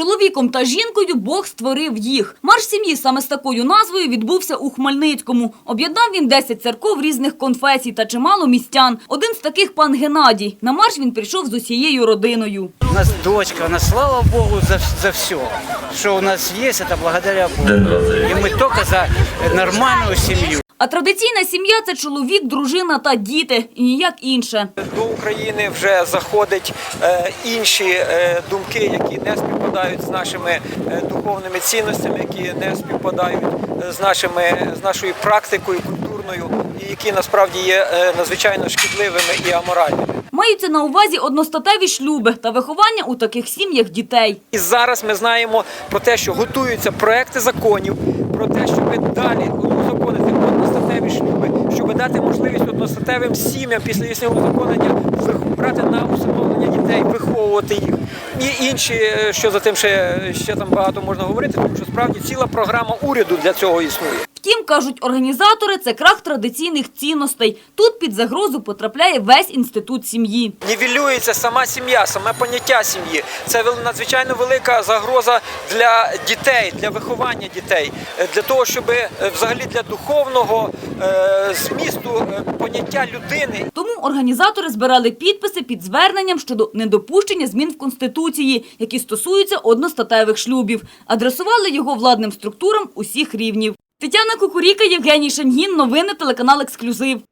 Чоловіком та жінкою Бог створив їх. Марш сім'ї саме з такою назвою відбувся у Хмельницькому. Об'єднав він 10 церков різних конфесій та чимало містян. Один з таких пан Геннадій. На марш він прийшов з усією родиною. У нас дочка, она слава Богу за, за все, что у нас есть, это благодаря Богу. И мы только за нормальную семью. А традиційна сім'я це чоловік, дружина та діти, і ніяк інше. До України вже заходять е, інші е, думки, які не співпадають з нашими е, духовними цінностями, які не співпадають з нашими з нашою практикою культурною, і які насправді є надзвичайно шкідливими і аморальними. Маються на увазі одностатеві шлюби та виховання у таких сім'ях дітей. І зараз ми знаємо про те, що готуються проекти законів, про те, щоб далі узаконити одностатеві шлюби, щоб дати можливість одностатевим сім'ям після їхнього законення брати на усиновлення дітей, виховувати їх. І інші, е, що за тим ще, ще там багато можна говорити, тому що справді ціла програма уряду для цього існує. Втім, кажуть організатори, це крах традиційних цінностей. Тут під загрозу потрапляє весь інститут сім'ї. Нівелюється сама сім'я, саме поняття сім'ї. Це надзвичайно велика загроза для дітей, для виховання дітей, е, для того, щоб е, взагалі для духовного е, змісту поняття людини Тому організатори збирали підписи під зверненням щодо недопущення змін в Конституції, які стосуються одностатевих шлюбів. Адресували його владним структурам усіх рівнів. Тетяна Кукуріка, Євгеній Шангін, Новини телеканал Ексклюзив.